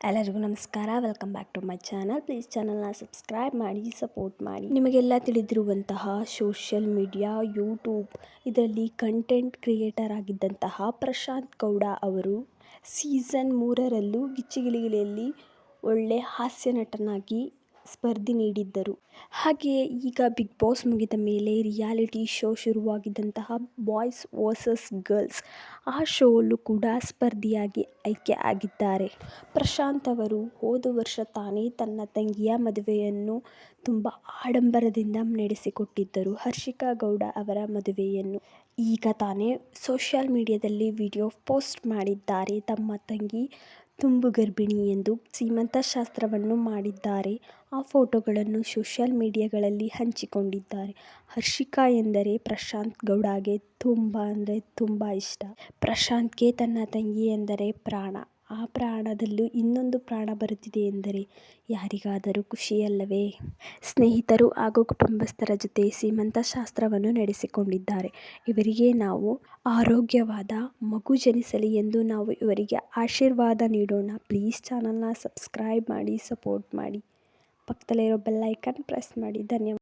ಎಲ್ಲರಿಗೂ ನಮಸ್ಕಾರ. Welcome back to my channel please ಚಾನಲ್ನ ಸಬ್ಸ್ಕ್ರೈಬ್ ಮಾಡಿ ಸಪೋರ್ಟ್ ಮಾಡಿ. ನಿಮಗೆಲ್ಲ ತಿಳಿದಿರುವಂತಹ ಸೋಷಿಯಲ್ ಮೀಡಿಯಾ ಯೂಟ್ಯೂಬ್ ಇದರಲ್ಲಿ ಕಂಟೆಂಟ್ ಕ್ರಿಯೇಟರ್ ಆಗಿದ್ದಂತಹ ಪ್ರಶಾಂತ್ ಗೌಡ ಅವರು ಸೀಸನ್ ಮೂರರಲ್ಲೂ ಗಿಚ್ಚಿಗಿಲಿಗಿಲಿಯಲ್ಲಿ ಒಳ್ಳೆ ಹಾಸ್ಯ ನಟನಾಗಿ ಸ್ಪರ್ಧೆ ನೀಡಿದ್ದರು. ಹಾಗೆಯೇ ಈಗ ಬಿಗ್ ಬಾಸ್ ಮುಗಿದ ಮೇಲೆ ರಿಯಾಲಿಟಿ ಶೋ ಶುರುವಾಗಿದ್ದಂತಹ ಬಾಯ್ಸ್ ವರ್ಸಸ್ ಗರ್ಲ್ಸ್ ಆ ಶೋಲ್ಲೂ ಕೂಡ ಸ್ಪರ್ಧಿಯಾಗಿ ಆಯ್ಕೆ ಆಗಿದ್ದಾರೆ. ಪ್ರಶಾಂತ್ ಅವರು ಹೋದ ವರ್ಷ ತಾನೇ ತನ್ನ ತಂಗಿಯ ಮದುವೆಯನ್ನು ತುಂಬ ಆಡಂಬರದಿಂದ ನಡೆಸಿಕೊಟ್ಟಿದ್ದರು. ಹರ್ಷಿಕಾ ಗೌಡ ಅವರ ಮದುವೆಯನ್ನು ಈಗ ತಾನೇ ಸೋಷಿಯಲ್ ಮೀಡಿಯಾದಲ್ಲಿ ವಿಡಿಯೋ ಪೋಸ್ಟ್ ಮಾಡಿದ್ದಾರೆ. ತಮ್ಮ ತಂಗಿ ತುಂಬು ಗರ್ಭಿಣಿ ಎಂದು ಸೀಮಂತ ಶಾಸ್ತ್ರವನ್ನು ಮಾಡಿದ್ದಾರೆ. ಆ ಫೋಟೋಗಳನ್ನು ಸೋಷಿಯಲ್ ಮೀಡಿಯಾಗಳಲ್ಲಿ ಹಂಚಿಕೊಂಡಿದ್ದಾರೆ. ಹರ್ಷಿಕಾ ಎಂದರೆ ಪ್ರಶಾಂತ್ ಗೌಡಗೆ ತುಂಬ ಅಂದರೆ ತುಂಬ ಇಷ್ಟ. ಪ್ರಶಾಂತ್ಗೆ ತನ್ನ ತಂಗಿ ಎಂದರೆ ಪ್ರಾಣ. ಆ ಪ್ರಾಣದಲ್ಲೂ ಇನ್ನೊಂದು ಪ್ರಾಣ ಬರುತ್ತಿದೆ ಎಂದರೆ ಯಾರಿಗಾದರೂ ಖುಷಿಯಲ್ಲವೇ? ಸ್ನೇಹಿತರು ಹಾಗೂ ಕುಟುಂಬಸ್ಥರ ಜೊತೆ ಸೀಮಂತ ಶಾಸ್ತ್ರವನ್ನು ನಡೆಸಿಕೊಂಡಿದ್ದಾರೆ. ಇವರಿಗೆ ನಾವು ಆರೋಗ್ಯವಾದ ಮಗು ಜನಿಸಲಿ ಎಂದು ನಾವು ಇವರಿಗೆ ಆಶೀರ್ವಾದ ನೀಡೋಣ. ಪ್ಲೀಸ್ ಚಾನಲ್ನ ಸಬ್ಸ್ಕ್ರೈಬ್ ಮಾಡಿ, ಸಪೋರ್ಟ್ ಮಾಡಿ. ಪಕ್ಕದಲ್ಲಿರೋ ಬೆಲ್ಲೈಕನ್ ಪ್ರೆಸ್ ಮಾಡಿ. ಧನ್ಯವಾದ.